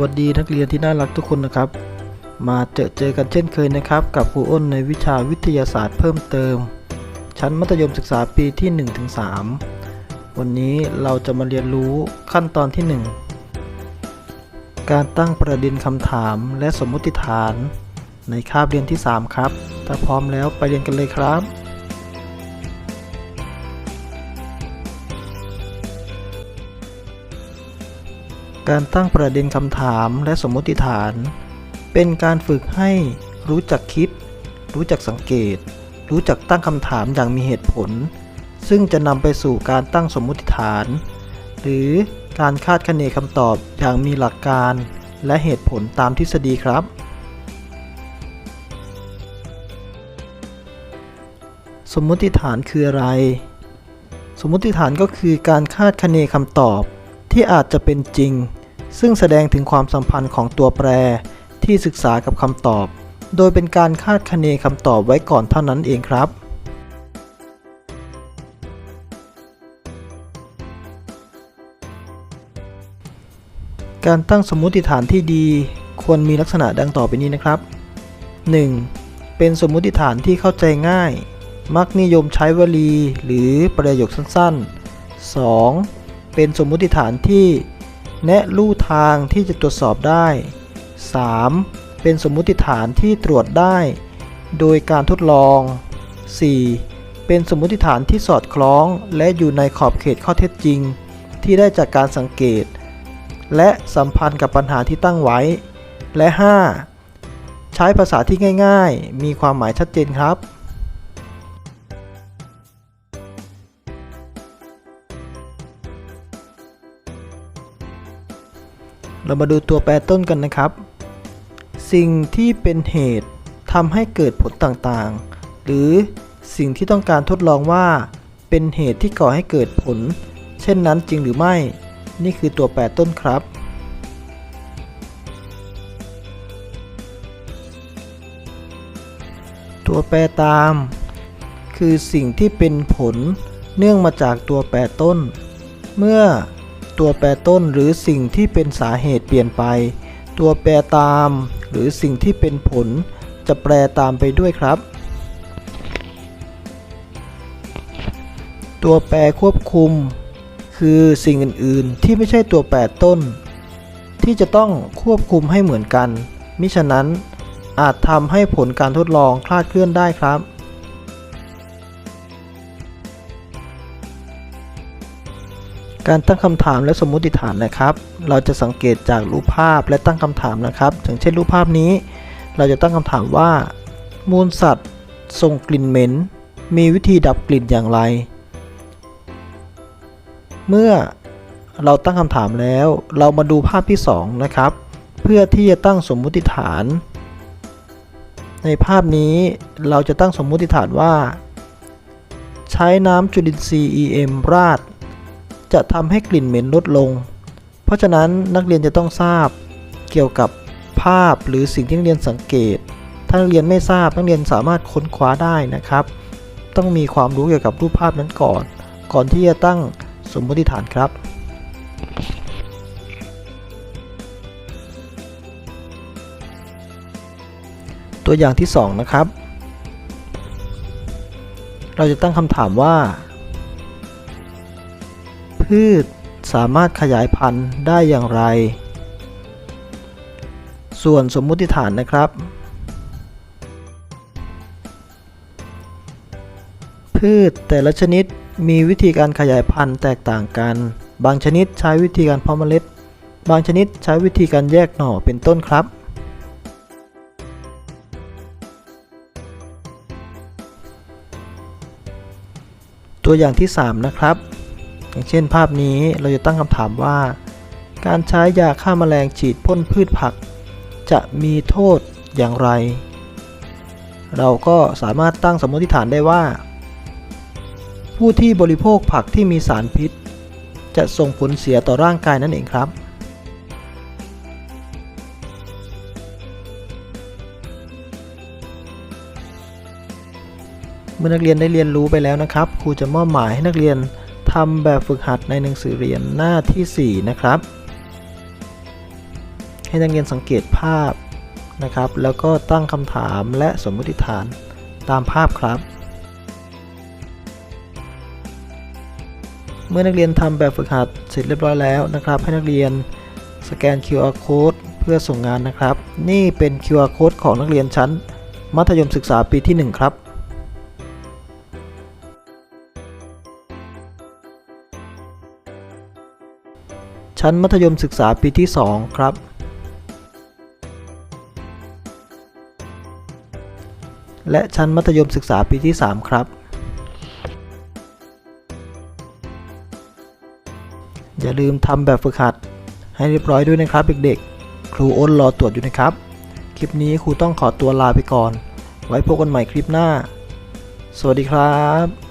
วัสดีนักเรียนที่น่ารักทุกคนนะครับ มาเจอเจอกันเช่นเคยนะครับ กับครูอ้นในวิชาวิทยาศาสตร์เพิ่มเติม ชั้นมัธยมศึกษาปีที่ 1-3 วันนี้เราจะมาเรียนรู้ขั้นตอนที่ 1 การตั้งประเด็นคำถามและสมมติฐาน ในคาบเรียนที่ 3 ครับ ถ้าพร้อมแล้วไปเรียนกันเลยครับ การตั้งประเด็นคำถามและสมมติฐาน เป็นการฝึกให้รู้จักคิด รู้จักสังเกต รู้จักตั้งคำถามอย่างมีเหตุผล ซึ่งจะนำไปสู่การตั้งสมมติฐาน หรือการคาดคะเนคำตอบอย่างมีหลักการและเหตุผลตามทฤษฎีครับ สมมติฐานคืออะไร สมมติฐานก็คือการคาดคะเนคำตอบที่อาจจะเป็นจริง ซึ่งแสดงถึงความสัมพันธ์ของตัวแปรที่ศึกษากับคำตอบ โดยเป็นการคาดคะเนคำตอบไว้ก่อนเท่านั้นเองครับ การตั้งสมมุติฐานที่ดีควรมีลักษณะดังต่อไปนี้นะครับ 1. เป็นสมมุติฐานที่เข้าใจง่าย มักนิยมใช้วลีหรือประโยคสั้นๆ 2. เป็นสมมุติฐานที่ แนะลู่ทางที่จะตรวจสอบได้ 3. เป็นสมมุติฐานที่ตรวจได้ โดยการทดลอง 4. เป็นสมมุติฐานที่สอดคล้อง และอยู่ในขอบเขตข้อเท็จจริง ที่ได้จากการสังเกต และสัมพันธ์กับปัญหาที่ตั้งไว้ และ 5. ใช้ภาษาที่ง่าย ๆ มีความหมายชัดเจนครับ เรามาดูตัวแปรต้นกันนะครับ สิ่งที่เป็นเหตุทำให้เกิดผลต่างๆ หรือสิ่งที่ต้องการทดลองว่า เป็นเหตุที่ก่อให้เกิดผล เช่นนั้นจริงหรือไม่ นี่คือตัวแปรต้นครับตัวแปรตาม คือสิ่งที่เป็นผลเนื่องมาจากตัวแปรต้น เมื่อ ตัวแปรต้นหรือสิ่งที่เป็นสาเหตุเปลี่ยนไป ตัวแปรตาม หรือสิ่งที่เป็นผล จะแปรตามไปด้วยครับ ตัวแปรควบคุม คือสิ่งอื่น ๆ ที่ไม่ใช่ตัวแปรต้น ที่จะต้องควบคุมให้เหมือนกัน มิฉะนั้นอาจทำให้ผลการทดลองคลาดเคลื่อนได้ครับ การตั้งคำถามและสมมุติฐานนะครับ เราจะสังเกตจากรูปภาพและตั้งคำถามนะครับ อย่างเช่นรูปภาพนี้ เราจะตั้งคำถามว่า มูลสัตว์ส่งกลิ่นเหม็น มีวิธีดับกลิ่นอย่างไร เมื่อเราตั้งคำถามแล้ว เรามาดูภาพที่ 2 นะครับ เพื่อที่จะตั้งสมมุติฐาน ในภาพนี้เราจะตั้งสมมุติฐานว่า ใช้น้ำจุลินทรีย์ EM ราด จะทำให้กลิ่นเหม็นลดลง เพราะฉะนั้นนักเรียนจะต้องทราบเกี่ยวกับภาพหรือสิ่งที่นักเรียนสังเกต ถ้านักเรียนไม่ทราบนักเรียนสามารถค้นคว้าได้นะครับ ต้องมีความรู้เกี่ยวกับรูปภาพนั้นก่อน ก่อนที่จะตั้งสมมติฐานครับตัวอย่างที่ 2 นะครับ เราจะตั้งคำถามว่า พืชสามารถขยายพันธุ์ได้อย่างไร ส่วนสมมุติฐานนะครับ พืชแต่ละชนิดมีวิธีการขยายพันธุ์แตกต่างกัน บางชนิดใช้วิธีการเพาะเมล็ด บางชนิดใช้วิธีการแยกหน่อเป็นต้นครับ ตัวอย่างที่ 3 นะครับ อย่างเช่นภาพนี้เราจะตั้งคำถามว่า การใช้ยาฆ่าแมลงฉีดพ่นพืชผัก จะมีโทษอย่างไร เราก็สามารถตั้งสมมติฐานได้ว่า ผู้ที่บริโภคผักที่มีสารพิษ จะส่งผลเสียต่อร่างกายนั่นเองครับเมื่อนักเรียนได้เรียนรู้ไปแล้วนะครับ ครูจะมอบหมายให้นักเรียน ทำแบบฝึกหัดในหนังสือเรียนหน้าที่ 4 นะครับ ให้นักเรียนสังเกตภาพนะครับ แล้วก็ตั้งคำถามและสมมติฐานตามภาพครับ เมื่อนักเรียนทำแบบฝึกหัดเสร็จเรียบร้อยแล้วนะครับ ให้นักเรียนสแกน QR code เพื่อส่งงานนะครับ นี่เป็น QR code ของนักเรียนชั้น มัธยมศึกษาปีที่ 1 ครับ ชั้นมัธยมศึกษาปีที่ 2 ครับ และชั้นมัธยมศึกษาปีที่ 3 ครับ อย่าลืมทำแบบฝึกหัด ให้เรียบร้อยด้วยนะครับเด็กๆ ครูอ้นรอตรวจอยู่นะครับ คลิปนี้ครูต้องขอตัวลาไปก่อน ไว้พบกันใหม่คลิปหน้า สวัสดีครับ